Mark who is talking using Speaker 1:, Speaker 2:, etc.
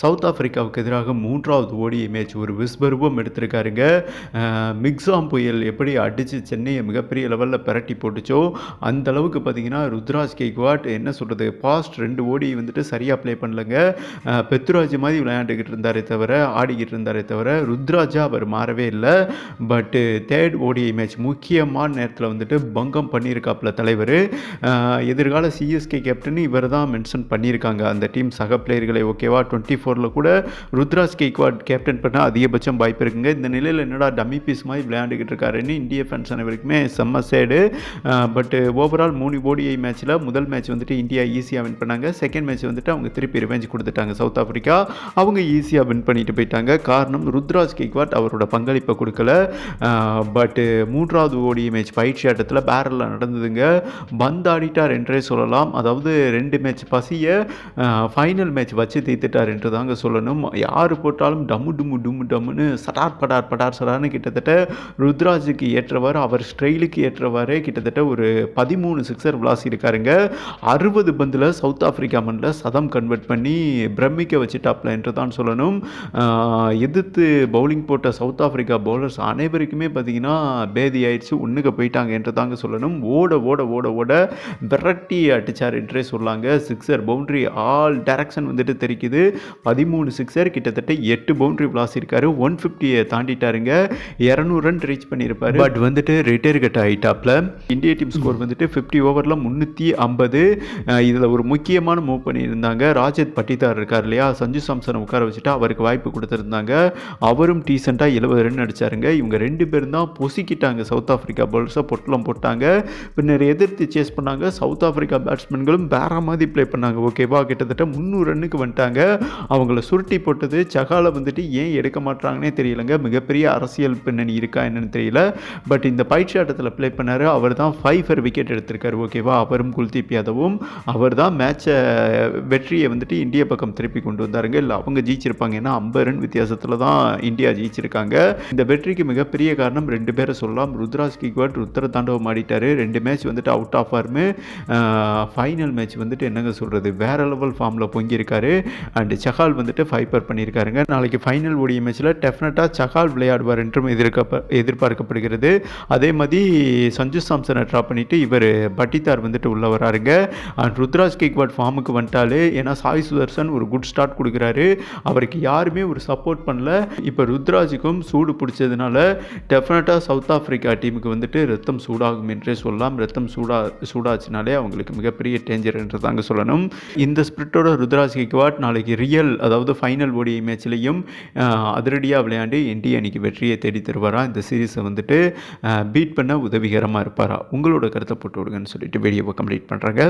Speaker 1: South ஆப்பிரிக்காவுக்கு எதிராக மூன்றாவது ஓடிய மேட்ச் ஒரு விஸ்வரூபம் எடுத்திருக்காருங்க. மிக்ஸாம் புயல் எப்படி அடித்து சென்னையை மிகப்பெரிய லெவலில் பிரட்டி போட்டுச்சோ அந்த அளவுக்கு பார்த்தீங்கன்னா ருத்ராஜ் கேக்வாட் என்ன சொல்கிறது பாஸ்ட் ரெண்டு ஓடி வந்துட்டு சரியாக ப்ளே பண்ணலங்க. அஹ், பெத்ராஜ் மாதிரி விளையாண்டுக்கிட்டு இருந்தாரே தவிர ஆடிக்கிட்டு இருந்தாரே தவிர ருத்ராஜா அவர் மாறவே இல்லை. பட்டு தேர்ட் ஓடிஐ மேட்ச் முக்கியமான நேரத்தில் வந்துட்டு பங்கம் பண்ணியிருக்காப்புல தலைவர். எதிர்கால சிஎஸ்கே கேப்டன் இவர் தான் மென்ஷன் பண்ணியிருக்காங்க. அந்த டீம் சக பிளேயர்களை ஓகேவா டுவெண்ட்டி ஃபோரில் கூட ருத்ராஜ் கேக்வாட் கேப்டன் பண்ண அதிகபட்சம் வாய்ப்பு இருக்குங்க. இந்த நிலையில் என்னடா டம்மி பீஸ் மாதிரி விளையாண்டுக்கிட்டு இருக்காருன்னு இந்திய ஃபேன்ஸ் அனைவருக்குமே செம்ம சேடு பட்டு ஓவரால் மூணு ஓடிஐ மேட்ச்சில் முதல் மேட்ச் வந்துட்டு இந்தியா ஈஸியாக வின் பண்ணாங்க. செகண்ட் மேட்ச் வந்துட்டு அவங்க திருப்பி ரிவெஞ்ச் கொடுத்துட்டாங்க சவுத் ஆஃப்ரிக்கா அவங்க ஈஸியாக வின் பண்ணிட்டு போயிட்டாங்க. காரணம் ருத்ராஜ் கேக்வாட் அவரோட பங்களிப்பை கொடுக்கல. பட்டு மூன்றாவது ஓடிஐ மேட்ச் பயிற்சி ஆட்டத்தில் பேரலில் நடந்ததுங்க. பந்தாடிட்டார் என்றே சொல்லலாம். அதாவது ரெண்டு மேட்ச் பசிய ஃபைனல் மேட்ச் வச்சு தீர்த்துட்டார் என்று தாங்க சொல்லணும். யார் போட்டாலும் டம்மு டும்மு டும்மு டம்முன்னு சடார் படார் படார் சடார்னு கிட்டத்தட்ட ருத்ராஜுக்கு ஏற்றவாறு அவர் ஸ்ட்ரெயிலுக்கு ஏற்றவாறே கிட்டத்தட்ட ஒரு பதிமூணு சிக்ஸர் விளாசி இருக்காருங்க. அறுபது பந்தில் சவுத் ஆஃப்ரிக்கா மண்ணில் சதம் கன்வெர்ட் பண்ணி பிரமிக்க வச்சுட்டாப்ல என்று தான் சொல்லணும். எதிர்த்து பவுலிங் போட்ட சவுத் ஆஃப்ரிக்கா பவுலர்ஸ் அனைவருக்குமே பார்த்தீங்கன்னா பேதி ஆயிடுச்சு ஒன்றுக்கு போயிட்டாங்க என்று தாங்க சொல்லணும். ஓட ஓட ஓட ஓட விரட்டி அடித்தார் என்றே சொல்லாங்க. சிக்ஸர் பவுண்ட்ரி ஆல் டேரக்ஷன் வந்துட்டு தெரிக்குது. பதிமூணு சிக்ஸர் கிட்டத்தட்ட எட்டு பவுண்ட்ரி விளாஸ் இருக்காரு. ஒன் ஃபிஃப்டியை தாண்டிட்டாருங்க. இரநூறு ரன் ரீச் பண்ணியிருப்பாரு. பட் வந்துட்டு ரிட்டையர் கட் ஆகிட்டாப்ல இந்திய டீம் ஸ்கோர் வந்துட்டு ஃபிஃப்டி ஓவரில் முந்நூற்றி ஐம்பது. இதில் ஒரு முக்கியமான மூவ் பண்ணியிருந்தாங்க. ராஜத் பட்டிதார் இருக்கார் இல்லையா? சஞ்சு சாம்சனை உட்கார வச்சுட்டு அவருக்கு வாய்ப்பு கொடுத்துருந்தாங்க. அவரும் டீசெண்டாக எழுபது ரன் அடிச்சாருங்க. இவங்க ரெண்டு பேரும் தான் பொசிக்கிட்டாங்க. சவுத் ஆப்பிரிக்கா பவுலர்ஸை பொட்டலம் போட்டாங்க. பின்னர் எதிர்த்து சேஸ் பண்ணாங்க. சவுத் ஆப்பிரிக்கா பேட்ஸ்மேன்களும் வேற மாதிரி ப்ளே பண்ணாங்க. ஓகேவா? கிட்டத்தட்ட முந்நூறு ரன்னுக்கு வந்துட்டாங்க. அவங்கள சுருட்டி போட்டது சகால வந்துட்டு ஏன் எடுக்க மாட்டாங்கன்னே தெரியலங்க. மிகப்பெரிய அரசியல் பின்னணி இருக்கா என்னன்னு தெரியல. பட் இந்த பயிற்சி ஆட்டத்தில் ப்ளே பண்ணார். அவர் தான் ஃபைவ் விக்கெட் எடுத்திருக்காரு ஓகேவா அவரும் குல்தீப் யாதவும். அவர் தான் மேட்சை வெற்றியை வந்துட்டு இந்திய பக்கம் திருப்பி கொண்டு வந்தாருங்க. இல்லை அவங்க ஜெயிச்சிருப்பாங்க. ஏன்னா ஐம்பது ரன் வித்தியாசத்தில் தான் இந்தியா ஜெயிச்சிருக்காங்க. இந்த வெற்றிக்கு மிகப்பெரிய காரணம் ரெண்டு பேரை சொல்லலாம். ருத்ராஜ் கிக்வாட் ருத்ர தாண்டவம் ஆடிட்டாரு. ரெண்டு மேட்ச் வந்துட்டு அவுட் ஆஃப் ஆர்மு ஃபைனல் மேட்ச் வந்துட்டு என்னங்க சொல்கிறது வேற லெவல் ஃபார்மில் பொங்கியிருக்காரு. அண்ட் சஹால் வந்துட்டு ஃபைப்பர் பண்ணியிருக்காருங்க. நாளைக்கு ஃபைனல் ஓடிய மேட்ச்சில் டெஃபினட்டாக சஹால் விளையாடுவார் என்றும் எதிர்க்க எதிர்பார்க்கப்படுகிறது. அதே மாதிரி சஞ்சு சாம்சனை ட்ரா பண்ணிவிட்டு இவர் பட்டித்தார் வந்துட்டு உள்ள வராருங்க. அண்ட் ருத்ராஜ் கேக்வாட் ஃபார்முக்கு வந்துட்டாலே ஏன்னா சாய் சுதர்சன் ஒரு குட் ஸ்டார்ட் கொடுக்குறாரு. அவருக்கு யாருமே ஒரு சப்போர்ட் பண்ணல. இப்போ ருத்ராஜுக்கும் சூடு பிடிச்சதுனால டெஃபினட்டாக சவுத் ஆஃப்ரிக்கா டீமுக்கு வந்துட்டு ரத்தம் சூடாகும் என்றே சொல்லலாம். ரத்தம் சூடா சூடாச்சுனாலே அவங்களுக்கு மிகப்பெரிய டேஞ்சர் என்று தாங்க சொல்லணும். இந்த ஸ்பிரிட்டோட ருத்ராஜ் கேக்வாட் நாளைக்கு ரியல் அதாவது ஃபைனல் ஓடிஐ மேட்ச்லேயும் அதிரடியாக விளையாண்டு இந்திய அணிக்கு வெற்றியை தேடி தருவாரா? இந்த சீரீஸை வந்துட்டு பீட் பண்ண உதவிகரமாக இருப்பாரா? உங்களோட கருத்தை போட்டு விடுங்கன்னு சொல்லிட்டு வீடியோவை கம்ப்ளீட் பண்ணுறாங்க